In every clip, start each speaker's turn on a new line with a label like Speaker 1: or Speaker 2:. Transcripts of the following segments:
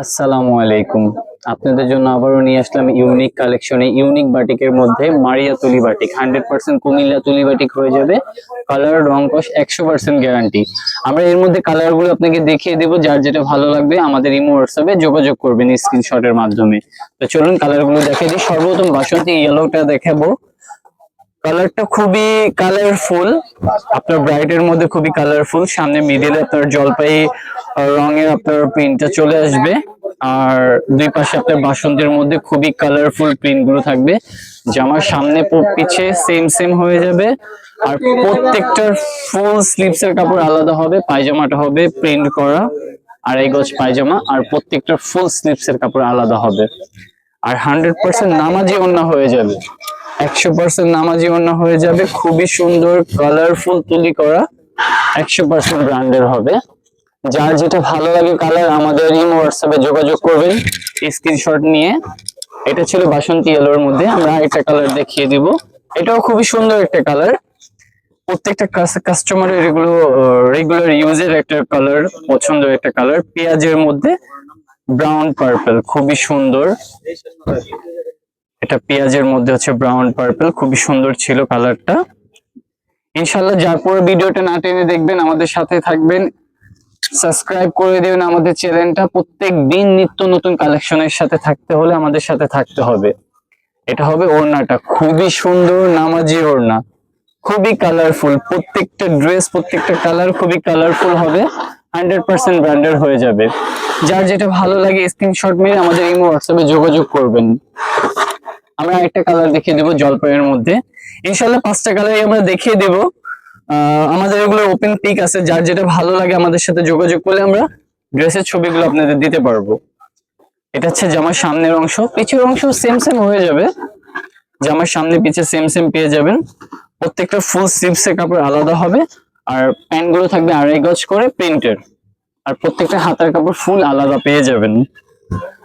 Speaker 1: আসসালামু আলাইকুম। আপনাদের জন্য আবারও নিয়ে আসলাম ইউনিক কালেকশনে ইউনিক বাটিকের মধ্যে মারিয়া তুলি বাটিক হান্ড্রেড পার্সেন্ট কুমিল্লা তুলি বাটিক হয়ে যাবে। কালার রং কস একশো পার্সেন্ট গ্যারান্টি আমরা এর মধ্যে কালারগুলো আপনাকে দেখিয়ে দেবো, যার যেটা ভালো লাগবে আমাদের ইমো হোয়াটসঅ্যাপে যোগাযোগ করবেন স্ক্রিনশটের মাধ্যমে। তো চলুন কালারগুলো দেখিয়ে দিই। সর্বপ্রথম বাসন্তী ইয়েলোটা দেখাবো। কালারটা খুবই কালারফুল। আপনার ব্রাইটের মধ্যে খুবই কালারফুল। সামনে মিডিলে আপনার জলপাই রঙের আপনার প্রিন্টটা চলে আসবে। আর দুই পাশে আপনার বাসন্তের মধ্যে খুবই কালারফুল প্রিন্টগুলো থাকবে। জামার সামনে পিছে সেম সেম হয়ে যাবে। আর প্রত্যেকটার ফুল স্লিভস এর কাপড় আলাদা হবে। পায়জামাটা হবে প্রিন্ট করা। আড়াই গজ পায়জামা। আর প্রত্যেকটা ফুল স্লিভস এর কাপড় আলাদা হবে। আর হান্ড্রেড পার্সেন্ট নামাজি ওন্না হয়ে যাবে। একশো পার্সেন্ট নামাজি ওন্না হয়ে যাবে। খুবই সুন্দর কালারফুল তুলি করা একশো পার্সেন্ট ব্র্যান্ডের হবে। যার যেটা ভালো লাগে কালার আমাদের ইমো হোয়াটসঅ্যাপে যোগাযোগ করবেন। স্ক্রিনশট নিয়ে। এটা ছিল বাসন্তী এলোর মধ্যে। আমরা একটা কালার দেখিয়ে দিব। এটাও খুবই সুন্দর একটা কালার প্রত্যেকটা কাস্টমারের এগুলো রেগুলার ইউজের একটা কালার পছন্দের একটা কালার পেঁয়াজের মধ্যে ব্রাউন পার্পল খুবই সুন্দর। এটা পেঁয়াজের মধ্যে হচ্ছে ব্রাউন পার্পল খুবই সুন্দর ছিল কালারটা ইনশাল্লাহ যার পরে ভিডিওটা না টেনে দেখবেন, আমাদের সাথে থাকবেন। সাবস্ক্রাইব করে দিবেন আমাদের চ্যানেলটা। প্রত্যেক দিন নিত্য নতুন কালেকশনের সাথে থাকতে হলে আমাদের সাথে থাকতে হবে। এটা হবে ওড়নাটা। খুবই সুন্দর নামাজি ওড়না। খুবই কালারফুল প্রত্যেকটা ড্রেস প্রত্যেকটা কালার খুবই কালারফুল হবে। হান্ড্রেড পার্সেন্ট ব্র্যান্ডের হয়ে যাবে। যার যেটা ভালো লাগে স্ক্রিনশট মেরে আমাদের ইমো হোয়াটসঅ্যাপে যোগাযোগ করবেন। আমরা একটা কালার দেখিয়ে দেবো জলপাইয়ের মধ্যে। ইনশাল্লাহ পাঁচটা কালারই আমরা দেখিয়ে দেবো। আমাদের এগুলো ওপেন পিক আছে, যার যেটা ভালো লাগে আমাদের সাথে যোগাযোগ করলে আমরা ড্রেসের ছবিগুলো আপনাদের দিতে পারব। এটা হচ্ছে জামার সামনের অংশ। পিছের অংশ সেম সেম হয়ে যাবে। জামার সামনে পিছে সেম সেম পেয়ে যাবেন। প্রত্যেকটা ফুল স্লিভস কাপড় আলাদা হবে। আর প্যান্টগুলো থাকবে আড়াই গজ করে প্রিন্টের আর প্রত্যেকটা হাতার কাপড় ফুল আলাদা পেয়ে যাবেন।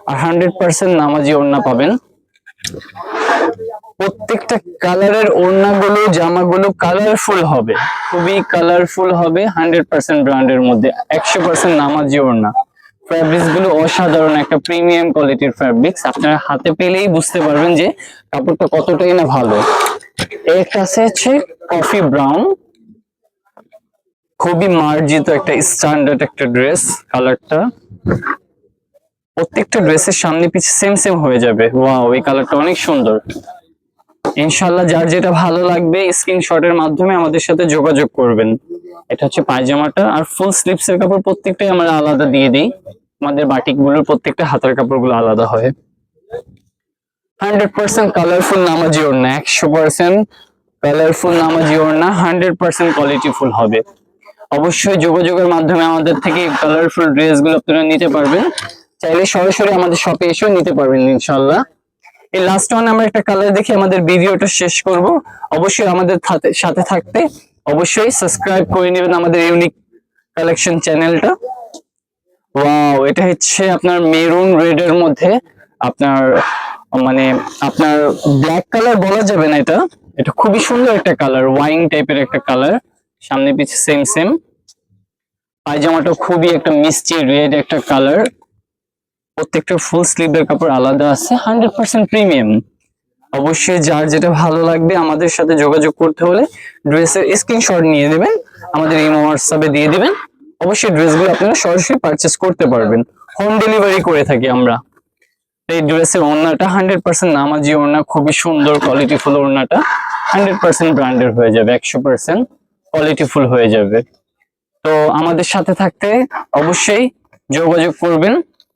Speaker 1: আর হান্ড্রেড পার্সেন্ট নামাজি ওড়না পাবেন। প্রত্যেকটা কালারের ওড়নাগুলো, জামাগুলো কালারফুল হবে। খুবই কালারফুল হবে হান্ড্রেড পার্সেন্ট ব্র্যান্ডের মধ্যে, একশো পার্সেন্ট নামাজি ওড়না। ফ্যাব্রিক্সগুলো অসাধারণ, একটা প্রিমিয়াম কোয়ালিটির ফ্যাব্রিক্স আপনারা হাতে পেলেই বুঝতে পারবেন যে কাপড়টা কতটাই না ভালো। এর একটা আছে কফি ব্রাউন খুবই মার্জিত একটা স্ট্যান্ডার্ড একটা ড্রেস কালারটা প্রত্যেকটা ড্রেসের সামনে পিছে সেম সেম হয়ে যাবে। ওয়াও এই কালারটা অনেক সুন্দর। ইনশাল্লাহ যার যেটা ভালো লাগবে স্ক্রিনশটের মাধ্যমে আমাদের সাথে যোগাযোগ করবেন। এটা হচ্ছে পায়জামাটা, আর ফুল স্লিভস এর কাপড় প্রত্যেকটাই আমরা আলাদা দিয়ে দিই। আমাদের বাটিকগুলোর প্রত্যেকটা হাতের কাপড়গুলো আলাদা হয়। হান্ড্রেড পার্সেন্ট কালারফুল নামাজি ওড়না একশো পার্সেন্ট কালারফুল নামাজি ওড়না হান্ড্রেড পার্সেন্ট কোয়ালিটিফুল হবে। অবশ্যই যোগাযোগের মাধ্যমে আমাদের থেকে কালারফুল ড্রেসগুলো আপনারা নিতে পারবেন। চাইলে সরাসরি আমাদের শপে এসেও নিতে পারবেন ইনশাল্লাহ এই লাস্ট ওয়ান আমরা একটা কালার দেখে আমাদের ভিডিওটা শেষ করব। অবশ্যই আমাদের সাথে থাকতে অবশ্যই সাবস্ক্রাইব করে নেবেন আমাদের ইউনিক কালেকশন চ্যানেলটা ওয়াও এটা হচ্ছে আপনার মেরুন রেড এর মধ্যে আপনার মানে আপনার ব্ল্যাক কালার বলা যাবে না এটা। এটা খুবই সুন্দর একটা কালার ওয়াইন টাইপের একটা কালার সামনে পিছে সেম সেম পায়জামাটা খুবই একটা মিষ্টি রেড একটা কালার প্রত্যেকটা ফুল স্লিভের কাপড় আলাদা আছে হান্ড্রেড পার্সেন্ট প্রিমিয়াম অবশ্যই যার যেটা ভালো লাগবে আমাদের সাথে যোগাযোগ করতে হলে ড্রেসের স্ক্রিনশট নিয়ে দেবেন আমাদের ইমো হোয়াটসঅ্যাপে দিয়ে দিবেন। অবশ্যই ড্রেসগুলো আপনারা সরাসরি পারচেস করতে পারবেন। হোম ডেলিভারি করে থাকি আমরা। এই ড্রেসের ওড়নাটা হান্ড্রেড পার্সেন্ট নামাজি ওড়না, খুবই সুন্দর কোয়ালিটিফুল ওড়নাটা হান্ড্রেড পার্সেন্ট ব্র্যান্ডের হয়ে যাবে, একশো পার্সেন্ট কোয়ালিটিফুল হয়ে যাবে। তো আমাদের সাথে থাকতে অবশ্যই যোগাযোগ করবেন।